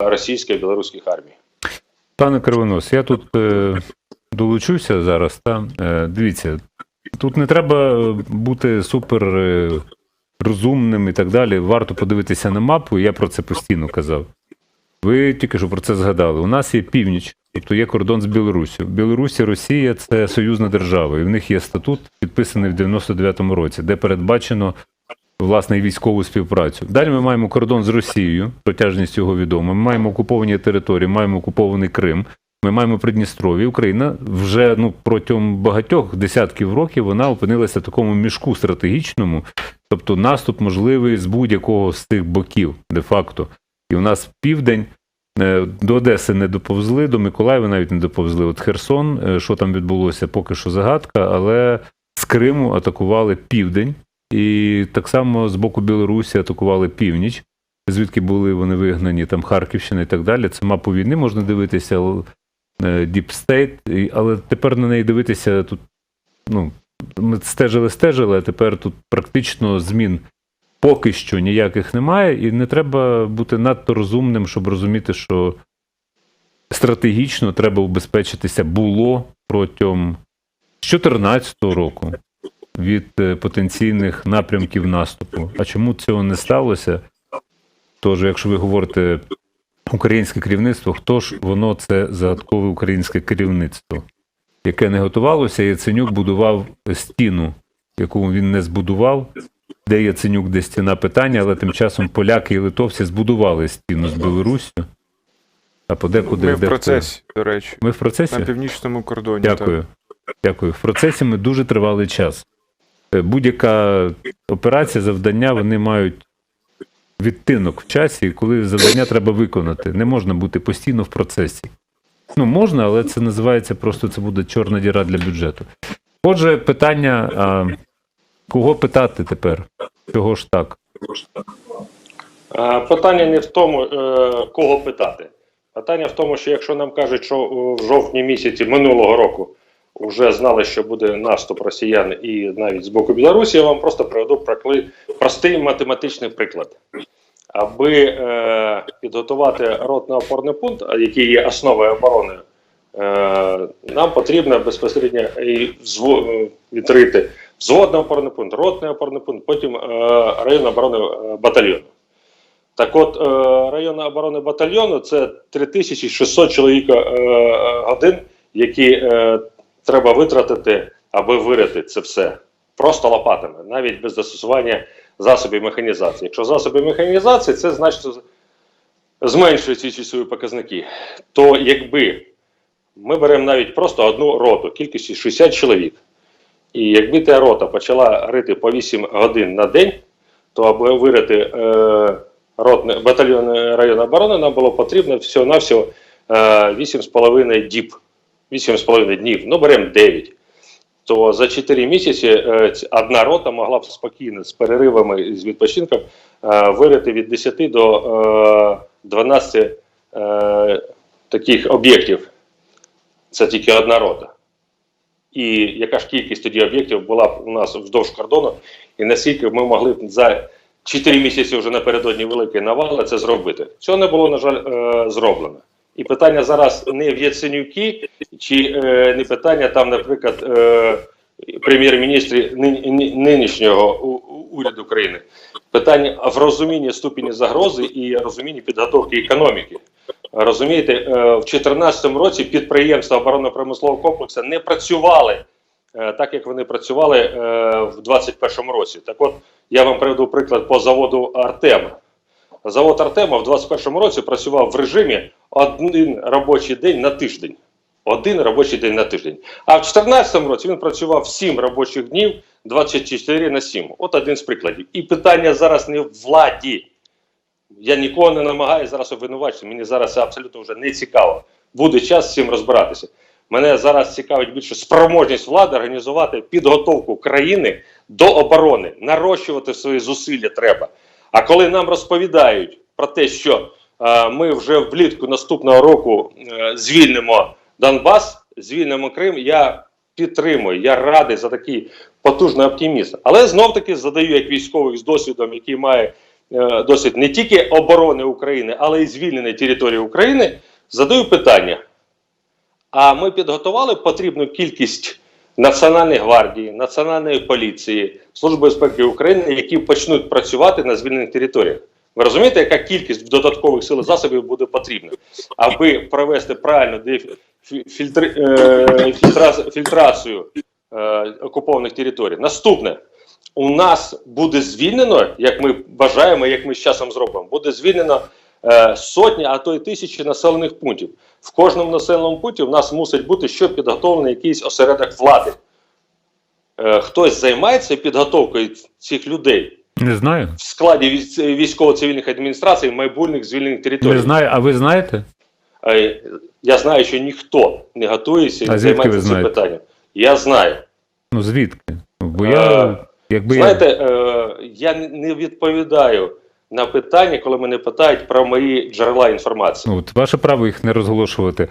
російської білоруських армій. Пане Кривонос, я тут е, долучуся зараз. Та, е, дивіться, тут не треба бути супер е, розумним і так далі. Варто подивитися на мапу, я про це постійно казав. Ви тільки що про це згадали. У нас є північ, тобто є кордон з Білоруссю. Білорусь Росія це союзна держава, і в них є статут, підписаний в 99-му році, де передбачено власне і військову співпрацю. Далі ми маємо кордон з Росією, протяжність його відома. Ми маємо окуповані території, маємо окупований Крим. Ми маємо Придністров'я. Україна вже ну протягом багатьох десятків років вона опинилася в такому мішку стратегічному, тобто наступ можливий з будь-якого з цих боків, де-факто. І у нас південь е, до Одеси не доповзли, до Миколаєва навіть не доповзли. От Херсон, е, що там відбулося, поки що загадка, але з Криму атакували південь, і так само з боку Білорусі атакували північ, звідки були вони вигнані, там Харківщина і так далі. Це мапу війни можна дивитися, е, Deep State, але тепер на неї дивитися тут. Ну, ми стежили, стежили, а тепер тут практично змін поки що ніяких немає, і не треба бути надто розумним, щоб розуміти, що стратегічно треба убезпечитися було протягом з 2014 року від е, потенційних напрямків наступу. А чому цього не сталося? Тож, якщо ви говорите українське керівництво, хто ж воно це загадкове українське керівництво, яке не готувалося, Яценюк будував стіну, яку він не збудував. Де Яценюк, де стіна питання, але тим часом поляки і литовці збудували стіну з Білоруссю. А подекуди Ми в де- процесі, до речі, Ми в процесі? на північному кордоні. Дякую. Дякую. В процесі ми дуже тривалий час. Е, Будь-яка операція, завдання, вони мають відтинок в часі, коли завдання треба виконати. Не можна бути постійно в процесі. Ну, можна, але це називається просто це буде чорна діра для бюджету. Отже, питання: а, кого питати тепер? Чого ж так? Е, Питання не в тому, е, кого питати. Питання в тому, що якщо нам кажуть, що в жовтні місяці минулого року вже знали, що буде наступ росіян і навіть з боку Білорусі, я вам просто приведу простий математичний приклад. Аби е, підготувати ротний опорний пункт, який є основою оборони, е, нам потрібно безпосередньо і взво- е, відкрити взводний опорний пункт, ротний опорний пункт, потім е, район оборони е, батальйону. Так от, е, район оборони батальйону це 3600 чоловік е, годин, які е, треба витратити, аби вирити це все. Просто лопатами, навіть без застосування засобів механізації. Якщо засоби механізації, це значить зменшує ці часові показники. То якби ми беремо навіть просто одну роту, кількістю 60 чоловік, і якби та рота почала рити по 8 годин на день, то аби вирити е, ротне, батальйон району оборони, нам було потрібно всього-навсього е, 8,5 діб, 8,5 днів, ну беремо 9. То за 4 місяці е, одна рота могла б спокійно з переривами і з відпочинком е, вирити від 10 до е, 12 е, таких об'єктів. Це тільки одна рота. І яка ж кількість тоді об'єктів була б у нас вздовж кордону, і наскільки ми могли б за 4 місяці вже напередодні великої навали це зробити. Цього не було, на жаль, зроблено. І питання зараз не в Яценюки, чи е, не питання там, наприклад, е, прем'єр-міністрі нині- нині- нинішнього уряду України. Питання в розумінні ступені загрози і розумінні підготовки економіки. Розумієте, е, в 2014 році підприємства оборонно-промислового комплексу не працювали е, так, як вони працювали е, в 2021 році. Так от я вам приведу приклад по заводу Артема. Завод Артема в 2021 році працював в режимі один робочий день на тиждень. Один робочий день на тиждень. А в 2014 році він працював 7 робочих днів 24 на 7. От один з прикладів. І питання зараз не в владі. Я нікого не намагаюся зараз обвинувачити. Мені зараз це абсолютно вже не цікаво. Буде час з цим розбиратися. Мене зараз цікавить більше спроможність влади організувати підготовку країни до оборони, нарощувати свої зусилля треба. А коли нам розповідають про те, що ми вже влітку наступного року е, звільнимо Донбас, звільнимо Крим, я підтримую, я радий за такий потужний оптимізм. Але знов таки задаю як військовий з досвідом, який має е, досвід не тільки оборони України, але й звільнення території України, задаю питання. А ми підготували потрібну кількість Національної гвардії, Національної поліції, Служби безпеки України, які почнуть працювати на звільнених територіях. Ви розумієте, яка кількість додаткових сил засобів буде потрібна, аби провести правильну деф- фі- е, фільтра- фільтрацію е, окупованих територій? Наступне. У нас буде звільнено, як ми бажаємо, як ми з часом зробимо, буде звільнено е, сотні, а то й тисячі населених пунктів. В кожному населеному пункті в нас мусить бути що підготовлений якийсь осередок влади. Е, хтось займається підготовкою цих людей Не знаю. в складі військово-цивільних адміністрацій майбутніх звільнених територій. Не знаю, а ви знаєте? Е, Я знаю, що ніхто не готується і А займається цим питанням. Я знаю. Ну звідки? Бо я, Е, якби Знаєте, е, я не- не відповідаю на питання, коли мене питають про мої джерела інформації. ну, от ваше право їх не розголошувати.